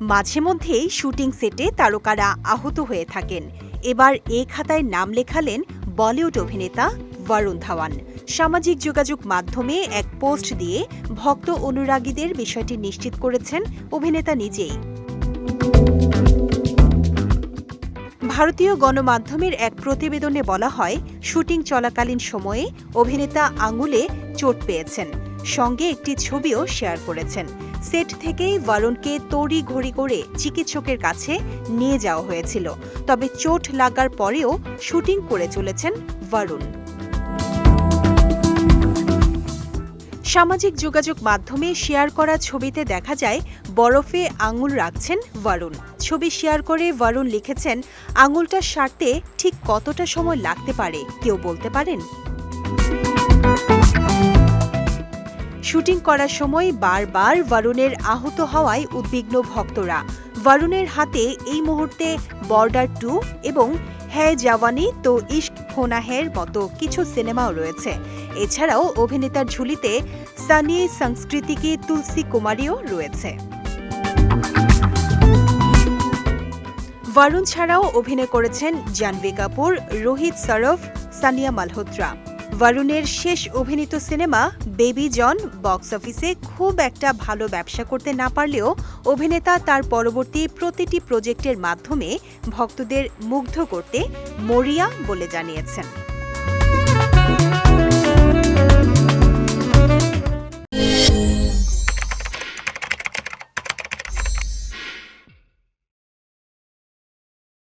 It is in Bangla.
মাঝে মধ্যেই শুটিং সেটে তারকারা আহত হয়ে থাকেন। এবার এ খাতায় নাম লেখালেন বলিউড অভিনেতা বরুণ ধাওয়ান। সামাজিক যোগাযোগ মাধ্যমে এক পোস্ট দিয়ে ভক্ত অনুরাগীদের বিষয়টি নিশ্চিত করেছেন অভিনেতা নিজেই। ভারতীয় গণমাধ্যমের এক প্রতিবেদনে বলা হয়, শুটিং চলাকালীন সময়ে অভিনেতা আঙুলে চোট পেয়েছেন। সঙ্গে একটি ছবিও শেয়ার করেছেন। সেট থেকেই বরুণকে তড়ি ঘড়ি করে চিকিৎসকের কাছে নিয়ে যাওয়া হয়েছিল। তবে চোট লাগার পরেও শুটিং করে চলেছেন বরুণ। সামাজিক যোগাযোগ মাধ্যমে শেয়ার করা ছবিতে দেখা যায়, বরফে আঙুল রাখছেন বরুণ। ছবি শেয়ার করে বরুণ লিখেছেন, আঙুলটা সারতে ঠিক কতটা সময় লাগতে পারে? কেউ বলতে পারেন? শুটিং করার সময় বারবার বরুণের আহত হওয়ায় উদ্বিগ্ন ভক্তরা। বরুণের হাতে এই মুহূর্তে বর্ডার টু এবং হ্যায় জাওয়ানি তো ইশক হোনা হের মতো কিছু সিনেমাও রয়েছে। এছাড়াও অভিনেতার ঝুলিতে সানি সংস্কৃতিকে তুলসী কুমারীও রয়েছে। বরুণ ছাড়াও অভিনয় করেছেন জাহ্নবী কাপুর রোহিত সরফ সানিয়া মালহোত্রা বরুণের শেষ অভিনীত সিনেমা বেবি জন বক্স অফিসে খুব একটা ভালো ব্যবসা করতে না পারলেও অভিনেতা তার পরবর্তী প্রতিটি প্রজেক্টের মাধ্যমে ভক্তদের মুগ্ধ করতে মরিয়া বলে জানিয়েছেন।